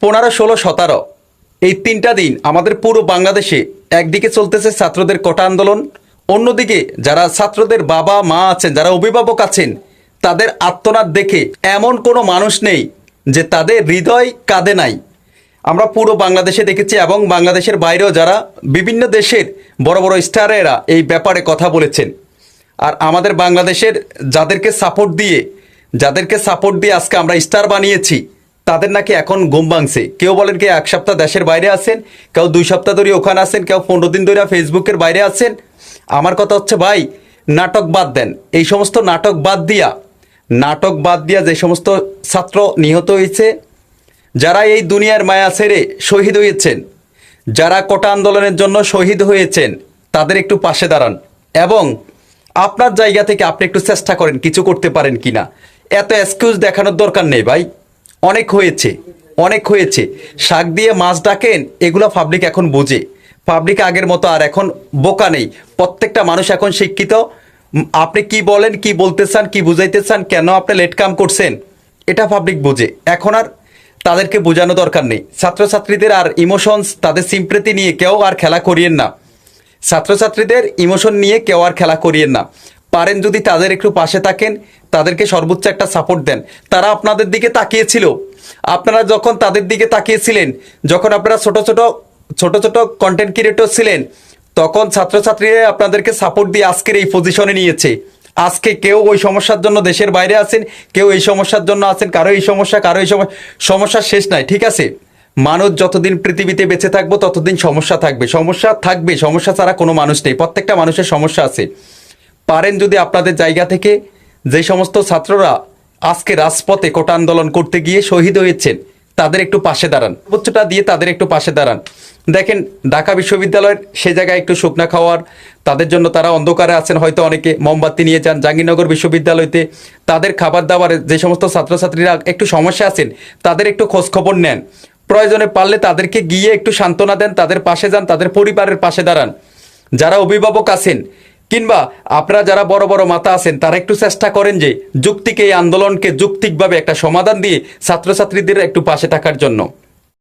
পনেরো, ষোলো, সতেরো। এই তিনটা দিন আমাদের পুরো বাংলাদেশে একদিকে চলতেছে ছাত্রদের কোটা আন্দোলন, অন্যদিকে যারা ছাত্রদের বাবা মা আছেন, যারা অভিভাবক আছেন, তাদের আত্মনাদ দেখে এমন কোনো মানুষ নেই যে তাদের হৃদয় কাঁদে নাই। আমরা পুরো বাংলাদেশে দেখেছি এবং বাংলাদেশের বাইরেও যারা বিভিন্ন দেশের বড় বড় স্টারেরা এই ব্যাপারে কথা বলেছেন। আর আমাদের বাংলাদেশের যাদেরকে সাপোর্ট দিয়ে, যাদেরকে সাপোর্ট দিয়ে আজকে আমরা স্টার বানিয়েছি তাদের নাকি এখন ঘুম ভাঙছে। কেউ বলেন কি এক সপ্তাহ দেশের বাইরে আছেন, কেউ দুই সপ্তাহ ধরে ওখানে আছেন, কেউ পনেরো দিন ধরে ফেসবুকের বাইরে আছেন। আমার কথা হচ্ছে, ভাই, নাটক বাদ দেন। এই সমস্ত নাটক বাদ দিয়া, নাটক বাদ দিয়া যে সমস্ত ছাত্র নিহত হয়েছে, যারা এই দুনিয়ার মায়া ছেড়ে শহীদ হয়েছেন, যারা কোটা আন্দোলনের জন্য শহীদ হয়েছেন, তাদের একটু পাশে দাঁড়ান। এবং আপনার জায়গা থেকে আপনি একটু চেষ্টা করেন, কিছু করতে পারেন কিনা। এত এক্সকিউজ দেখানোর দরকার নেই, ভাই। অনেক হয়েছে অনেক হয়েছে। শাক দিয়ে মাছ ডাকেন, এগুলো পাবলিক এখন বোঝে। পাবলিক আগের মতো আর এখন বোকা নেই। প্রত্যেকটা মানুষ এখন শিক্ষিত। আপনি কি বলেন, কি বলতে চান, কি বুঝাইতে চান, কেন আপনি লেট কাম করছেন? এটা পাবলিক বোঝে। এখন আর তাদেরকে বোঝানো দরকার নেই। ছাত্রছাত্রীদের আর ইমোশনস তাদের সিম্প্রেতি নিয়ে কেউ আর খেলা করিয়েন না। ছাত্রছাত্রীদের ইমোশন নিয়ে কেউ আর খেলা করিয়েন না। পারেন যদি তাদের একটু পাশে থাকেন, তাদেরকে সর্বোচ্চ একটা সাপোর্ট দেন। তারা আপনাদের দিকে তাকিয়েছিল। আপনারা যখন তাদের দিকে তাকিয়েছিলেন, যখন আপনারা ছোট ছোট ছোট ছোট কন্টেন্ট ক্রিয়েটর ছিলেন, তখন ছাত্রছাত্রীরা আপনাদেরকে সাপোর্ট দিয়ে আজকের এই পজিশনে নিয়েছে। আজকে কেউ ওই সমস্যার জন্য দেশের বাইরে আছেন, কেউ এই সমস্যার জন্য আছেন, কারও এই সমস্যা, কারও এই সমস্যা শেষ নাই, ঠিক আছে? মানুষ যতদিন পৃথিবীতে বেঁচে থাকব, ততদিন সমস্যা থাকবে। সমস্যা থাকবে, সমস্যা ছাড়া কোনো মানুষ নেই। প্রত্যেকটা মানুষের সমস্যা আছে। পারেন যদি আপনাদের জায়গা থেকে। যে সমস্ত ছাত্ররা আজকে রাজপথে কোটা আন্দোলন করতে গিয়ে শহীদ হয়েছেন, তাদের একটু পাশে দাঁড়ান। সর্বোচ্চটা দিয়ে তাদের একটু পাশে দাঁড়ান। দেখেন, ঢাকা বিশ্ববিদ্যালয়ের সে জায়গায় একটু শুকনা খাওয়ার, তাদের জন্য তারা অন্ধকারে আছেন, হয়তো অনেকে মোমবাতি নিয়ে যান। জাহাঙ্গীরনগর বিশ্ববিদ্যালয়তে তাদের খাবার দাবারে যে সমস্ত ছাত্রছাত্রীরা একটু সমস্যা আছেন, তাদের একটু খোঁজখবর নেন। প্রয়োজনে পারলে তাদেরকে গিয়ে একটু সান্ত্বনা দেন, তাদের পাশে যান, তাদের পরিবারের পাশে দাঁড়ান। যারা অভিভাবক আছেন কিংবা আপনারা যারা বড় বড় মাতা আছেন, তারা একটু চেষ্টা করেন যে যুক্তিকে, এই আন্দোলনকে যুক্তিকভাবে একটা সমাধান দিয়ে ছাত্রছাত্রীদের একটু পাশে থাকার জন্য।